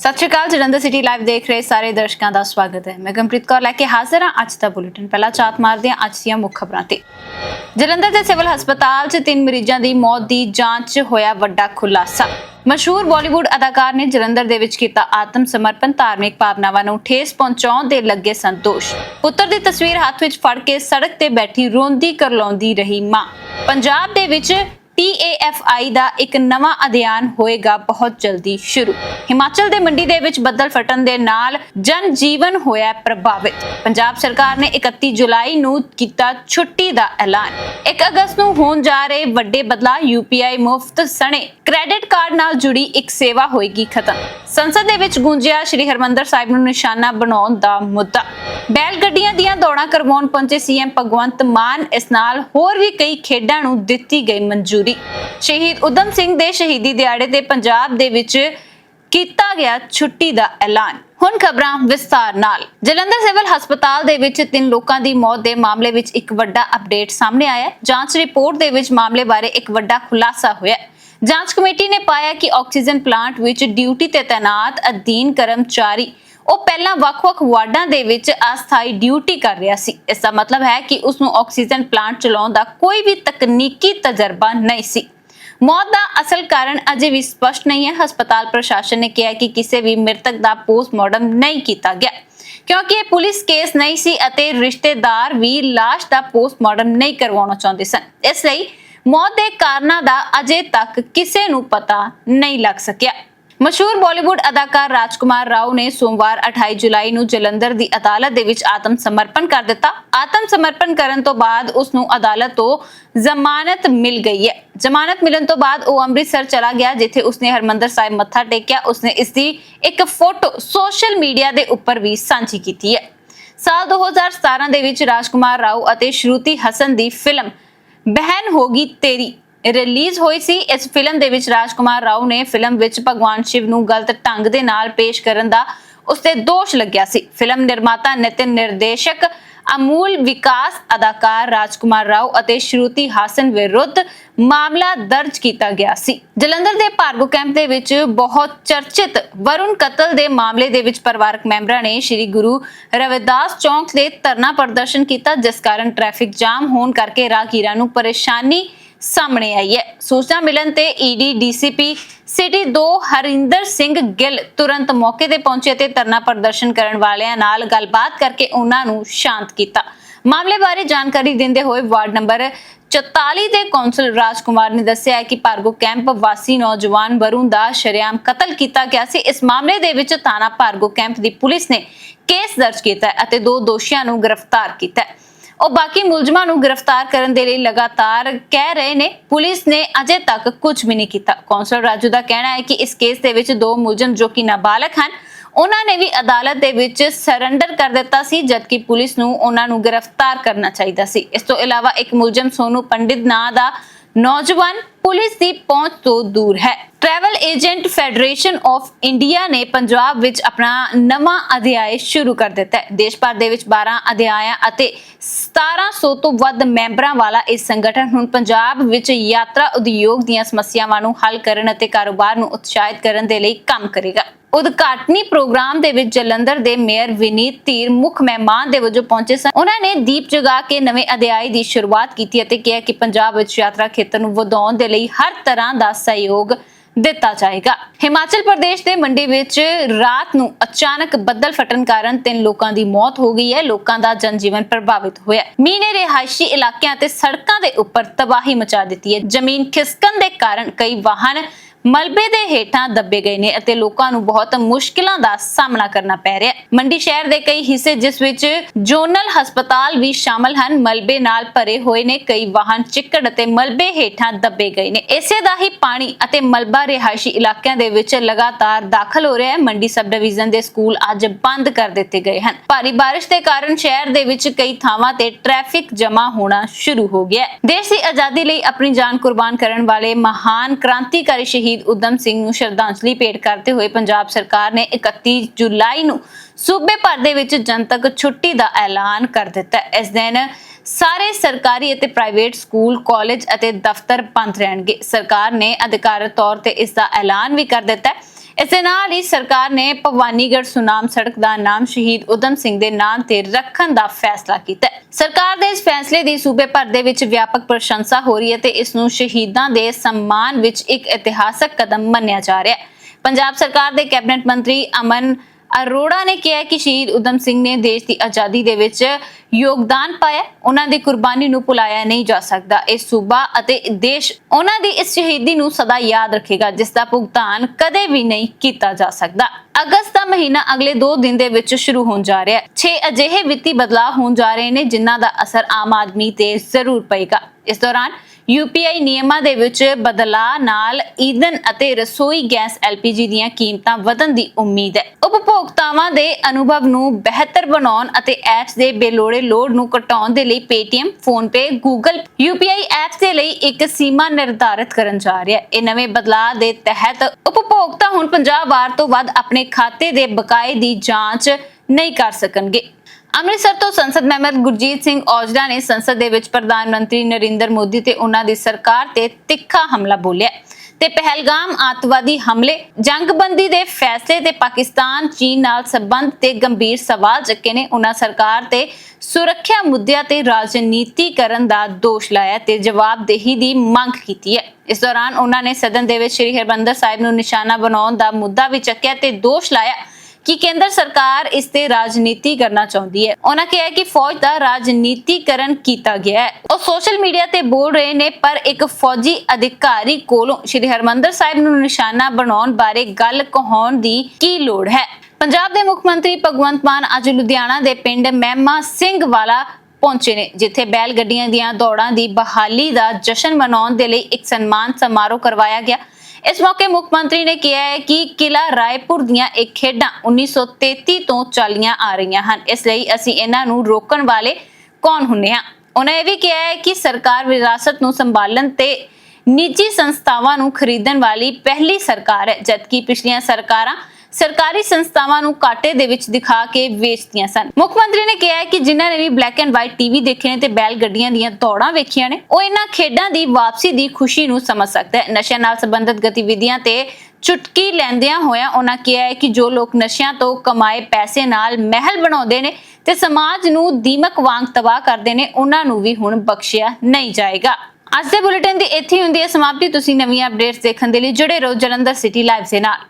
ਸਤਿ ਸ਼੍ਰੀ ਅਕਾਲ, ਜਲੰਧਰ ਸਿਟੀ ਲਾਈਵ ਦੇਖ ਰਹੇ ਸਾਰੇ ਦਰਸ਼ਕਾਂ ਦਾ ਸਵਾਗਤ ਹੈ। ਮੈਂ ਗੰਪ੍ਰੀਤ ਕੌਰ ਲੈ ਕੇ ਹਾਜ਼ਰ ਹਾਂ ਅੱਜ ਦਾ ਬੁਲੇਟਿਨ। ਪਹਿਲਾਂ ਚਾਤ ਮਾਰਦੇ ਹਾਂ ਅੱਜ ਦੀਆਂ ਮੁੱਖ ਖਬਰਾਂ ਤੇ। ਜਲੰਧਰ ਦੇ ਸਿਵਲ ਹਸਪਤਾਲ 'ਚ ਤਿੰਨ ਮਰੀਜ਼ਾਂ ਦੀ ਮੌਤ ਦੀ ਜਾਂਚ 'ਚ ਹੋਇਆ ਵੱਡਾ ਖੁਲਾਸਾ। ਮਸ਼ਹੂਰ ਬਾਲੀਵੁੱਡ ਅਦਾਕਾਰ ਨੇ ਜਲੰਧਰ ਦੇ ਵਿੱਚ ਕੀਤਾ ਆਤਮ ਸਮਰਪਣ, ਧਾਰਮਿਕ ਭਾਵਨਾਵਾਂ ਨੂੰ ਠੇਸ ਪਹੁੰਚਾਉਣ ਦੇ ਲੱਗੇ ਸੰਤੋਸ਼। ਪੁੱਤਰ ਦੀ ਤਸਵੀਰ ਹੱਥ ਵਿੱਚ ਫੜ ਕੇ ਸੜਕ ਤੇ ਬੈਠੀ ਰੋਂਦੀ ਕਰਲਾਉਂਦੀ ਰਹੀ ਮਾਂ। ਪੰਜਾਬ ਦੇ ਵਿੱਚ TAFI ਦਾ ਇੱਕ ਨਵਾਂ ਅਧਿਐਨ ਹੋਏਗਾ ਬਹੁਤ ਜਲਦੀ ਸ਼ੁਰੂ। ਹਿਮਾਚਲ ਦੇ ਮੰਡੀ ਦੇ ਵਿੱਚ ਬੱਦਲ ਫਟਣ ਦੇ ਨਾਲ ਜਨ ਜੀਵਨ ਹੋਇਆ ਪ੍ਰਭਾਵਿਤ। ਪੰਜਾਬ ਸਰਕਾਰ ਨੇ 31 ਜੁਲਾਈ ਨੂੰ ਕੀਤਾ ਛੁੱਟੀ ਦਾ ਐਲਾਨ। 1 ਅਗਸਤ ਨੂੰ ਹੋਣ ਜਾ ਰਹੇ ਵੱਡੇ ਬਦਲਾਅ UPI ਮੁਫਤ ਸਣੇ। ਕ੍ਰੈਡਿਟ ਕਾਰਡ ਨਾਲ ਜੁੜੀ ਇੱਕ ਸੇਵਾ ਹੋਏਗੀ ਖਤਮ। ਸੰਸਦ ਦੇ ਵਿੱਚ ਗੂੰਜਿਆ ਸ਼੍ਰੀ ਹਰਮੰਦਰ ਸਾਹਿਬ ਨੂੰ ਨਿਸ਼ਾਨਾ ਬਣਾਉਣ ਦਾ ਮੁੱਦਾ। ਬੈਲ ਗੱਡੀਆਂ ਦੀਆਂ ਦੌੜਾਂ ਕਰਵਾਉਣ ਪਹੁੰਚੇ ਸੀਐਮ ਭਗਵੰਤ ਮਾਨ, ਇਸ ਨਾਲ ਹੋਰ ਵੀ ਕਈ ਖੇਡਾਂ ਨੂੰ ਦਿੱਤੀ ਗਈ ਮਨਜ਼ੂਰੀ। ਸ਼ਹੀਦ ਉਦਮ ਸਿੰਘ ਦੇ ਸ਼ਹੀਦੀ ਦਿਹਾੜੇ ਤੇ ਪੰਜਾਬ ਦੇ ਵਿੱਚ ਕੀਤਾ ਗਿਆ ਛੁੱਟੀ ਦਾ ਐਲਾਨ। ਹੁਣ ਖਬਰਾਂ ਵਿਸਤਾਰ ਨਾਲ। ਜਲੰਧਰ ਸਿਵਲ ਹਸਪਤਾਲ ਦੇ ਵਿੱਚ ਤਿੰਨ ਲੋਕਾਂ ਦੀ ਮੌਤ ਦੇ ਮਾਮਲੇ ਵਿੱਚ ਇੱਕ ਵੱਡਾ ਅਪਡੇਟ ਸਾਹਮਣੇ ਆਇਆ ਹੈ। ਜਾਂਚ ਰਿਪੋਰਟ ਦੇ ਵਿੱਚ ਮਾਮਲੇ ਬਾਰੇ ਇੱਕ ਵੱਡਾ ਖੁਲਾਸਾ ਹੋਇਆ ਹੈ। ਜਾਂਚ ਕਮੇਟੀ ਨੇ ਪਾਇਆ ਕਿ ਆਕਸੀਜਨ ਪਲਾਂਟ ਵਿੱਚ ਡਿਊਟੀ ਤੇ ਤੈਨਾਤ ਅਧੀਨ ਕਰਮਚਾਰੀ, ਉਹ ਪਹਿਲਾਂ ਵੱਖ-ਵੱਖ ਵਾਰਡਾਂ ਦੇ ਵਿੱਚ ਅਸਥਾਈ ਡਿਊਟੀ ਕਰ ਰਿਹਾ ਸੀ। ਇਸ ਦਾ ਮਤਲਬ ਹੈ ਕਿ ਉਸ ਨੂੰ ਆਕਸੀਜਨ ਪਲਾਂਟ ਚਲਾਉਣ ਦਾ ਕੋਈ ਵੀ ਤਕਨੀਕੀ ਤਜਰਬਾ ਨਹੀਂ ਸੀ। ਮੌਤ ਦਾ ਅਸਲ ਕਾਰਨ ਅਜੇ ਵੀ ਸਪਸ਼ਟ ਨਹੀਂ ਹੈ। ਹਸਪਤਾਲ ਪ੍ਰਸ਼ਾਸਨ ਨੇ ਕਿਹਾ ਕਿ ਕਿਸੇ ਵੀ ਮ੍ਰਿਤਕ ਦਾ ਪੋਸਟਮਾਰਟਮ ਨਹੀਂ ਕੀਤਾ ਗਿਆ, ਕਿਉਂਕਿ ਇਹ ਪੁਲਿਸ ਕੇਸ ਨਹੀਂ ਸੀ ਅਤੇ ਰਿਸ਼ਤੇਦਾਰ ਵੀ ਲਾਸ਼ ਦਾ ਪੋਸਟਮਾਰਟਮ ਨਹੀਂ ਕਰਵਾਉਣਾ ਚਾਹੁੰਦੇ ਸਨ। ਇਸ ਲਈ ਮੌਤ ਦੇ ਕਾਰਨਾਂ ਦਾ ਅਜੇ ਤੱਕ ਕਿਸੇ ਨੂੰ ਪਤਾ ਨਹੀਂ ਲੱਗ ਸਕਿਆ। ਮਸ਼ਹੂਰ ਬਾਲੀਵੁੱਡ ਅਦਾਕਾਰ ਰਾਜਕੁਮਾਰ ਰਾਓ ਨੇ ਸੋਮਵਾਰ 28 ਜੁਲਾਈ ਨੂੰ ਜਲੰਧਰ ਦੀ ਅਦਾਲਤ ਦੇ ਵਿੱਚ ਆਤਮ ਸਮਰਪਣ ਕਰ ਦਿੱਤਾ। ਆਤਮ ਸਮਰਪਣ ਕਰਨ ਤੋਂ ਬਾਅਦ ਉਸ ਨੂੰ ਅਦਾਲਤ ਤੋਂ ਜ਼ਮਾਨਤ ਮਿਲ ਗਈ ਹੈ। ਜ਼ਮਾਨਤ ਮਿਲਣ ਤੋਂ ਬਾਅਦ ਉਹ ਅੰਮ੍ਰਿਤਸਰ ਚਲਾ ਗਿਆ, ਜਿੱਥੇ ਉਸਨੇ ਹਰਮੰਦਰ ਸਾਹਿਬ ਮੱਥਾ ਟੇਕਿਆ। ਉਸਨੇ ਇਸ ਦੀ ਇੱਕ ਫੋਟੋ ਸੋਸ਼ਲ ਮੀਡੀਆ ਦੇ ਉੱਪਰ ਵੀ ਸਾਂਝੀ ਕੀਤੀ ਹੈ। ਸਾਲ 2017 ਦੇ ਵਿੱਚ ਰਾਜਕੁਮਾਰ ਰਾਓ ਅਤੇ ਸ਼ਰੂਤੀ ਹਸਨ ਦੀ ਫਿਲਮ ਬਹਿਨ ਹੋਗੀ ਤੇਰੀ। ਰਿਲੀਜ਼ ਹੋਈ ਸੀ ਇਸ ਫਿਲਮ ਦੇ ਵਿੱਚ ਰਾਜਕੁਮਾਰ ਰਾਓ ਨੇ ਫਿਲਮ ਵਿੱਚ ਭਗਵਾਨ ਸ਼ਿਵ ਨੂੰ ਗਲਤ ਢੰਗ ਦੇ ਨਾਲ ਪੇਸ਼ ਕਰਨ ਦਾ ਉਸਤੇ ਦੋਸ਼ ਲੱਗਿਆ ਸੀ। ਫਿਲਮ ਨਿਰਮਾਤਾ, ਨਿਤਿਨ ਨਿਰਦੇਸ਼ਕ ਅਮੂਲ ਵਿਕਾਸ ਅਦਾਕਾਰ ਰਾਜਕੁਮਾਰ ਰਾਓ ਅਤੇ ਸ਼ਰੂਤੀ ਹਾਸਨ ਵਿਰੁੱਧ ਮਾਮਲਾ ਦਰਜ ਕੀਤਾ ਗਿਆ ਸੀ। ਜਲੰਧਰ ਦੇ ਭਾਰਗੋ ਕੈਂਪ ਦੇ ਵਿੱਚ ਬਹੁਤ ਚਰਚਿਤ ਵਰੁਣ ਕਤਲ ਦੇ ਮਾਮਲੇ ਦੇ ਵਿੱਚ ਪਰਿਵਾਰਕ ਮੈਂਬਰਾਂ ਨੇ ਸ੍ਰੀ ਗੁਰੂ ਰਵਿਦਾਸ ਚੌਂਕ ਦੇ ਧਰਨਾ ਪ੍ਰਦਰਸ਼ਨ ਕੀਤਾ, ਜਿਸ ਕਾਰਨ ਟ੍ਰੈਫਿਕ ਜਾਮ ਹੋਣ ਕਰਕੇ ਰਾਹਗੀਰਾਂ ਨੂੰ ਪਰੇਸ਼ਾਨੀ ਸਾਹਮਣੇ ਆਈ ਹੈ। ਸੂਚਨਾ ਮਿਲਣ ਤੇ ED DCP city 2 Harinder Singh Gill ਤੁਰੰਤ ਮੌਕੇ ਤੇ ਪਹੁੰਚੇ ਤੇ ਧਰਨਾ ਪ੍ਰਦਰਸ਼ਨ ਕਰਨ ਵਾਲਿਆਂ ਨਾਲ ਗੱਲਬਾਤ ਕਰਕੇ ਉਹਨਾਂ ਨੂੰ ਸ਼ਾਂਤ ਕੀਤਾ। ਮਾਮਲੇ ਬਾਰੇ ਜਾਣਕਾਰੀ ਦਿੰਦੇ ਹੋਏ ਵਾਰਡ ਨੰਬਰ 44 ਦੇ ਕੌਂਸਲ ਰਾਜਕੁਮਾਰ ਨੇ ਦੱਸਿਆ ਹੈ ਕਿ ਭਾਰਗੋ ਕੈਂਪ ਵਾਸੀ ਨੌਜਵਾਨ ਵਰੁਣ ਦਾ ਸ਼ਰੇਆਮ ਕਤਲ ਕੀਤਾ ਗਿਆ ਸੀ। ਇਸ ਮਾਮਲੇ ਦੇ ਵਿੱਚ ਥਾਣਾ ਭਾਰਗੋ ਕੈਂਪ ਦੀ ਪੁਲਿਸ ਨੇ ਕੇਸ ਦਰਜ ਕੀਤਾ ਅਤੇ ਦੋ ਦੋਸ਼ੀਆਂ ਨੂੰ ਗ੍ਰਿਫਤਾਰ ਕੀਤਾ ਹੈ। ਉਹ ਬਾਕੀ ਮੁਲਜ਼ਮਾਂ ਨੂੰ ਗ੍ਰਿਫਤਾਰ ਕਰਨ ਦੇ ਲਈ ਲਗਾਤਾਰ ਕਹਿ ਰਹੇ ਨੇ। ਪੁਲਿਸ ਨੇ ਅਜੇ ਤੱਕ ਕੁਝ ਵੀ ਨਹੀਂ ਕੀਤਾ। ਕੌਂਸਲਰ ਰਾਜੂ ਦਾ ਕਹਿਣਾ ਹੈ ਕਿ ਇਸ ਕੇਸ ਦੇ ਵਿੱਚ ਦੋ ਮੁਲਜ਼ਮ ਜੋ ਕਿ ਨਾਬਾਲਗ ਹਨ, ਉਹਨਾਂ ਨੇ ਵੀ ਅਦਾਲਤ ਦੇ ਵਿੱਚ ਸਰੈਂਡਰ ਕਰ ਦਿੱਤਾ ਸੀ, ਜਦਕਿ ਪੁਲਿਸ ਨੂੰ ਉਹਨਾਂ ਨੂੰ ਗ੍ਰਿਫਤਾਰ ਕਰਨਾ ਚਾਹੀਦਾ ਸੀ। ਇਸ ਤੋਂ ਇਲਾਵਾ ਇੱਕ ਮੁਲਜ਼ਮ ਸੋਨੂ ਪੰਡਿਤ ਨਾਂ ਦਾ ਨੌਜਵਾਨ ਪੁਲਿਸ ਦੀ ਪਹੁੰਚ ਤੋਂ ਦੂਰ ਹੈ। Travel agent federation of India ਨੇ ਪੰਜਾਬ ਵਿੱਚ ਆਪਣਾ ਨਵਾਂ ਅਧਿਆਇ ਸ਼ੁਰੂ ਕਰ ਦਿੱਤਾ ਹੈ। ਦੇਸ਼ ਭਰ ਦੇ ਵਿੱਚ 12 ਅਧਿਆਇਆਂ ਅਤੇ 1700 ਤੋਂ ਵੱਧ ਮੈਂਬਰਾਂ ਵਾਲਾ ਇਹ ਸੰਗਠਨ ਹੁਣ ਪੰਜਾਬ ਵਿੱਚ ਯਾਤਰਾ ਉਦਯੋਗ ਦੀਆਂ ਸਮੱਸਿਆਵਾਂ ਨੂੰ ਹੱਲ ਕਰਨ ਅਤੇ ਕਾਰੋਬਾਰ ਨੂੰ ਉਤਸ਼ਾਹਿਤ ਕਰਨ ਦੇ ਲਈ ਕੰਮ ਕਰੇਗਾ। ਉਦਘਾਟਨੀ ਪ੍ਰੋਗਰਾਮ ਦੇ ਵਿੱਚ ਜਲੰਧਰ ਦੇ ਮੇਅਰ ਵਿਨੀਤ ਧੀਰ, ਮੁੱਖ ਮਹਿਮਾਨ ਦੇ ਵਜੋਂ ਪਹੁੰਚੇ ਸਨ। ਉਹਨਾਂ ਨੇ ਦੀਪ ਜਗਾ ਕੇ ਨਵੇਂ ਅਧਿਆਇ ਦੀ ਸ਼ੁਰੂਆਤ ਕੀਤੀ ਅਤੇ ਕਿਹਾ ਕਿ ਪੰਜਾਬ ਵਿੱਚ ਯਾਤਰਾ ਖੇਤਰ ਨੂੰ ਵਧਾਉਣ ਦੇ ਲਈ ਹਰ ਤਰ੍ਹਾਂ ਦਾ ਸਹਿਯੋਗ ਦਿੱਤਾ ਜਾਏਗਾ। ਹਿਮਾਚਲ ਪ੍ਰਦੇਸ਼ ਦੇ ਮੰਡੀ ਵਿੱਚ ਰਾਤ ਨੂੰ ਅਚਾਨਕ ਬੱਦਲ ਫਟਣ ਕਾਰਨ ਤਿੰਨ ਲੋਕਾਂ ਦੀ ਮੌਤ ਹੋ ਗਈ ਹੈ। ਲੋਕਾਂ ਦਾ ਜਨਜੀਵਨ ਪ੍ਰਭਾਵਿਤ ਹੋਇਆ ਮੀਂਹ ਨੇ ਰਿਹਾਇਸ਼ੀ ਇਲਾਕਿਆਂ ਤੇ ਸੜਕਾਂ ਦੇ ਉੱਪਰ ਤਬਾਹੀ ਮਚਾ ਦਿੱਤੀ ਹੈ। ਜ਼ਮੀਨ ਖਿਸਕਣ ਦੇ ਕਾਰਨ ਕਈ ਵਾਹਨ ਮਲਬੇ ਦੇ ਹੇਠਾਂ ਦੱਬੇ ਗਏ ਨੇ ਅਤੇ ਲੋਕਾਂ ਨੂੰ ਬਹੁਤ ਮੁਸ਼ਕਿਲਾਂ ਦਾ ਸਾਹਮਣਾ ਕਰਨਾ ਪੈ ਰਿਹਾ ਹੈ। ਮੰਡੀ ਸ਼ਹਿਰ ਦੇ ਕਈ ਹਿੱਸੇ, ਜਿਸ ਵਿੱਚ ਜ਼ੋਨਲ ਹਸਪਤਾਲ ਵੀ ਸ਼ਾਮਲ ਹਨ, ਮਲਬੇ ਨਾਲ ਭਰੇ ਹੋਏ ਨੇ ਕਈ ਵਾਹਨ ਚਿੱਕੜ ਅਤੇ ਮਲਬੇ ਹੇਠਾਂ ਦੱਬੇ ਗਏ ਨੇ। ਇਸੇ ਦਾ ਹੀ ਪਾਣੀ ਅਤੇ ਮਲਬਾ ਰਿਹਾਇਸ਼ੀ ਇਲਾਕਿਆਂ ਦੇ ਵਿੱਚ ਲਗਾਤਾਰ ਦਾਖਲ ਹੋ ਰਿਹਾ ਹੈ। ਮੰਡੀ ਸਬ ਡਿਵੀਜ਼ਨ ਦੇ ਸਕੂਲ ਅੱਜ ਬੰਦ ਕਰ ਦਿੱਤੇ ਗਏ ਹਨ। ਭਾਰੀ ਬਾਰਿਸ਼ ਦੇ ਕਾਰਨ ਸ਼ਹਿਰ ਦੇ ਵਿੱਚ ਕਈ ਥਾਵਾਂ ਤੇ ਟ੍ਰੈਫਿਕ ਜਮਾ ਹੋਣਾ ਸ਼ੁਰੂ ਹੋ ਗਿਆ ਹੈ। ਦੇਸ਼ ਦੀ ਆਜ਼ਾਦੀ ਲਈ ਆਪਣੀ ਜਾਨ ਕੁਰਬਾਨ ਕਰਨ ਵਾਲੇ ਮਹਾਨ ਕ੍ਰਾਂਤੀਕਾਰੀ ਸ਼ਹੀਦ ਉਦਮ ਸਿੰਘ ਨੂੰ ਸ਼ਰਧਾਂਜਲੀ ਭੇਟ ਕਰਦੇ ਹੋਏ ਪੰਜਾਬ ਸਰਕਾਰ ਨੇ 31 ਜੁਲਾਈ ਨੂੰ ਸੂਬੇ ਭਰ ਦੇ ਵਿੱਚ ਜਨਤਕ ਛੁੱਟੀ ਦਾ ਐਲਾਨ ਕਰ ਦਿੱਤਾ ਇਸ ਦਿਨ ਸਾਰੇ ਸਰਕਾਰੀ ਅਤੇ ਪ੍ਰਾਈਵੇਟ ਸਕੂਲ, ਕਾਲਜ ਅਤੇ ਦਫ਼ਤਰ ਬੰਦ ਰਹਿਣਗੇ। ਸਰਕਾਰ ਨੇ ਅਧਿਕਾਰਤ ਤੌਰ ਤੇ ਇਸ ਦਾ ਐਲਾਨ ਵੀ ਕਰ ਦਿੱਤਾ ਹੈ। ਇਸ ਦੇ ਨਾਲ ਹੀ ਸਰਕਾਰ ਨੇ ਭਵਾਨੀਗੜ੍ਹ ਸੁਨਾਮ ਸੜਕ ਦਾ ਨਾਮ ਸ਼ਹੀਦ ਉਦਮ ਸਿੰਘ ਦੇ ਨਾਮ ਤੇ ਰੱਖਣ ਦਾ ਫੈਸਲਾ ਕੀਤਾ ਸਰਕਾਰ ਦੇ ਇਸ ਫੈਸਲੇ ਦੀ ਸੂਬੇ ਭਰ ਦੇ ਵਿੱਚ ਵਿਆਪਕ ਪ੍ਰਸ਼ੰਸਾ ਹੋ ਰਹੀ ਹੈ ਤੇ ਇਸ ਨੂੰ ਸ਼ਹੀਦਾਂ ਦੇ ਸਨਮਾਨ ਵਿੱਚ ਇੱਕ ਇਤਿਹਾਸਕ ਕਦਮ ਮੰਨਿਆ ਜਾ ਰਿਹਾ ਹੈ। ਪੰਜਾਬ ਸਰਕਾਰ ਦੇ ਕੈਬਨਿਟ ਮੰਤਰੀ ਅਮਨ ਅਰੋੜਾ ਨੇ ਕਿਹਾ ਕਿ ਸ਼ਹੀਦ ਉਦਮ ਸਿੰਘ ਨੇ ਦੇਸ਼ ਦੀ ਆਜ਼ਾਦੀ ਦੇ ਵਿੱਚ ਯੋਗਦਾਨ ਪਾਇਆ ਉਹਨਾਂ ਦੀ ਕੁਰਬਾਨੀ ਨੂੰ ਭੁਲਾਇਆ ਨਹੀਂ ਜਾ ਸਕਦਾ। ਇਹ ਸੂਬਾ ਅਤੇ ਦੇਸ਼ ਉਹਨਾਂ ਦੀ ਇਸ ਸ਼ਹੀਦੀ ਨੂੰ ਸਦਾ ਯਾਦ ਰੱਖੇਗਾ, ਜਿਸ ਦਾ ਭੁਗਤਾਨ ਕਦੇ ਵੀ ਨਹੀਂ ਕੀਤਾ ਜਾ ਸਕਦਾ। ਅਗਸਤ ਦਾ ਮਹੀਨਾ ਅਗਲੇ 2 ਦਿਨ ਦੇ ਵਿੱਚ ਸ਼ੁਰੂ ਹੋਣ ਜਾ ਰਿਹਾ ਹੈ। 6 ਅਜਿਹੇ ਵਿੱਤੀ ਬਦਲਾਅ ਹੋਣ ਜਾ ਰਹੇ ਨੇ, ਜਿਨ੍ਹਾਂ ਦਾ ਅਸਰ ਆਮ ਆਦਮੀ ਤੇ ਜ਼ਰੂਰ ਪਏਗਾ। ਇਸ ਦੌਰਾਨ ਯੂਪੀਆਈ ਨਿਯਮਾਂ ਦੇ ਵਿੱਚ ਬਦਲਾਅ ਨਾਲ ਈਂਧਨ ਅਤੇ ਰਸੋਈ ਗੈਸ ਐਲਪੀਜੀ ਦੀਆਂ ਕੀਮਤਾਂ ਵਧਣ ਦੀ ਉਮੀਦ ਹੈ। ਉਪਭੋਗਤਾਵਾਂ ਦੇ ਅਨੁਭਵ ਨੂੰ ਬਿਹਤਰ ਬਣਾਉਣ ਅਤੇ ਐਪਸ ਦੇ ਬੇਲੋੜੇ ਲੋਡ ਨੂੰ ਘਟਾਉਣ ਦੇ ਲਈ Paytm, PhonePe, Google UPI apps ਦੇ ਲਈ ਇੱਕ ਸੀਮਾ ਨਿਰਧਾਰਤ ਕਰਨ ਜਾ ਰਿਹਾ ਹੈ। ਇਹ ਨਵੇਂ ਬਦਲਾਅ ਦੇ ਤਹਿਤ ਉਪਭੋਗਤਾ ਹੁਣ 50 ਵਾਰ ਤੋਂ ਵੱਧ ਆਪਣੇ ਖਾਤੇ ਦੇ ਬਕਾਏ ਦੀ ਜਾਂਚ ਨਹੀਂ ਕਰ ਸਕਣਗੇ। ਅੰਮ੍ਰਿਤਸਰ ਤੋਂ ਸੰਸਦ ਮੈਂਬਰ ਗੁਰਜੀਤ ਸਿੰਘ ਔਜਲਾ ਨੇ ਸੰਸਦ ਦੇ ਵਿੱਚ ਪ੍ਰਧਾਨ ਮੰਤਰੀ ਨਰਿੰਦਰ ਮੋਦੀ ਤੇ ਉਹਨਾਂ ਦੀ ਸਰਕਾਰ ਤੇ ਤਿੱਖਾ ਹਮਲਾ ਬੋਲਿਆ ਤੇ ਪਹਿਲਗਾਮ ਆਤਵਾਦੀ ਹਮਲੇ, ਜੰਗਬੰਦੀ ਦੇ ਫੈਸਲੇ ਤੇ ਪਾਕਿਸਤਾਨ, ਚੀਨ ਨਾਲ ਸੰਬੰਧ ਤੇ ਗੰਭੀਰ ਸਵਾਲ ਚੱਕੇ ਨੇ। ਉਹਨਾਂ ਸਰਕਾਰ ਤੇ ਸੁਰੱਖਿਆ ਮੁੱਦਿਆਂ ਤੇ ਰਾਜਨੀਤੀ ਕਰਨ ਦਾ ਦੋਸ਼ ਲਾਇਆ ਤੇ ਜਵਾਬਦੇਹੀ ਦੀ ਮੰਗ ਕੀਤੀ ਹੈ। ਇਸ ਦੌਰਾਨ ਉਹਨਾਂ ਨੇ ਸਦਨ ਦੇ ਵਿੱਚ ਸ੍ਰੀ ਹਰਿਮੰਦਰ ਸਾਹਿਬ ਨੂੰ ਨਿਸ਼ਾਨਾ ਬਣਾਉਣ ਦਾ ਮੁੱਦਾ ਵੀ ਚੱਕਿਆ ਤੇ ਦੋਸ਼ ਲਾਇਆ। ਕਿ ਕੇਂਦਰ ਸਰਕਾਰ ਇਸ ਤੇ ਰਾਜਨੀਤੀ ਕਰਨਾ ਚਾਹੁੰਦੀ ਹੈ। ਉਹਨਾਂ ਕਿਹਾ ਕਿ ਫੌਜ ਦਾ ਰਾਜਨੀਤੀਕਰਨ ਕੀਤਾ ਗਿਆ ਹੈ। ਉਹ ਸੋਸ਼ਲ ਮੀਡੀਆ ਤੇ ਬੋਲ ਰਹੇ ਨੇ, ਪਰ ਇੱਕ ਫੌਜੀ ਅਧਿਕਾਰੀ ਕੋਲੋਂ ਸ਼੍ਰੀ ਹਰਮੰਦਰ ਸਾਹਿਬ ਨੂੰ ਨਿਸ਼ਾਨਾ ਬਣਾਉਣ ਬਾਰੇ ਗੱਲ ਕਹਾਉਣ ਦੀ ਕੀ ਲੋੜ ਹੈ? ਪੰਜਾਬ ਦੇ ਮੁੱਖ ਮੰਤਰੀ ਭਗਵੰਤ ਮਾਨ ਅੱਜ ਲੁਧਿਆਣਾ ਦੇ ਪਿੰਡ ਮਹਿਮਾ ਸਿੰਘ ਵਾਲਾ ਪਹੁੰਚੇ ਨੇ, ਜਿੱਥੇ ਬੈਲ ਗੱਡੀਆਂ ਦੀਆਂ ਦੌੜਾਂ ਦੀ ਬਹਾਲੀ ਦਾ ਜਸ਼ਨ ਮਨਾਉਣ ਦੇ ਲਈ ਇੱਕ ਸਨਮਾਨ ਸਮਾਰੋਹ ਕਰਵਾਇਆ ਗਿਆ। ਇਸ ਮੌਕੇ ਮੁੱਖ ਮੰਤਰੀ ਨੇ ਕਿਹਾ ਹੈ ਕਿ ਕਿਲਾ ਰਾਏਪੁਰ ਦੀਆਂ ਇਹ ਖੇਡਾਂ 1933 ਤੋਂ ਚੱਲੀਆਂ ਆ ਰਹੀਆਂ ਹਨ। ਇਸ ਲਈ ਅਸੀਂ ਇਹਨਾਂ ਨੂੰ ਰੋਕਣ ਵਾਲੇ ਕੌਣ ਹੁੰਨੇ ਹਾਂ? ਉਹਨਾਂ ਇਹ ਵੀ ਕਿਹਾ ਹੈ ਕਿ ਸਰਕਾਰ ਵਿਰਾਸਤ ਨੂੰ ਸੰਭਾਲਣ ਤੇ ਨਿੱਜੀ ਸੰਸਥਾਵਾਂ ਨੂੰ ਖਰੀਦਣ ਵਾਲੀ ਪਹਿਲੀ ਸਰਕਾਰ ਹੈ, ਜਦਕਿ ਪਿਛਲੀਆਂ ਸਰਕਾਰਾਂ ਸਰਕਾਰੀ ਸੰਸਥਾਵਾਂ ਨੂੰ ਕਾਟੇ ਦੇ ਵਿੱਚ ਦਿਖਾ ਕੇ ਵੇਚਦੀਆਂ ਸਨ। ਮੁੱਖ ਮੰਤਰੀ ਨੇ ਕਿਹਾ ਕਿ ਜਿਨ੍ਹਾਂ ਨੇ ਵੀ ਬਲੈਕ ਐਂਡ ਵਾਈਟ ਟੀਵੀ ਦੇਖੇ ਨੇ ਤੇ ਬੈਲ ਗੱਡੀਆਂ ਦੀਆਂ ਦੌੜਾਂ ਵੇਖੀਆਂ ਨੇ, ਉਹ ਇਹਨਾਂ ਖੇਡਾਂ ਦੀ ਵਾਪਸੀ ਦੀ ਖੁਸ਼ੀ ਨੂੰ ਸਮਝ ਸਕਦਾ ਹੈ। ਨਸ਼ਿਆਂ ਨਾਲ ਸੰਬੰਧਿਤ ਗਤੀਵਿਧੀਆਂ ਤੇ ਚੁਟਕੀ ਲੈਂਦਿਆਂ ਹੋਇਆਂ ਉਹਨਾਂ ਕਿਹਾ ਹੈ ਕਿ ਜੋ ਲੋਕ ਨਸ਼ਿਆਂ ਤੋਂ ਕਮਾਏ ਪੈਸੇ ਨਾਲ ਮਹਿਲ ਬਣਾਉਂਦੇ ਨੇ ਤੇ ਸਮਾਜ ਨੂੰ ਦੀਮਕ ਵਾਂਗ ਤਬਾਹ ਕਰਦੇ ਨੇ, ਉਹਨਾਂ ਨੂੰ ਵੀ ਹੁਣ ਬਖਸ਼ਿਆ ਨਹੀਂ ਜਾਏਗਾ। ਅੱਜ ਦੇ ਬੁਲੇਟਿਨ ਦੀ ਇੱਥੇ ਹੁੰਦੀ ਹੈ ਸਮਾਪਤੀ। ਤੁਸੀਂ ਨਵੀਆਂ ਅਪਡੇਟਸ ਦੇਖਣ ਦੇ ਲਈ ਜੁੜੇ ਰਹੋ ਜਲੰਧਰ ਸਿਟੀ ਲਾਈਵ ਦੇ ਨਾਲ।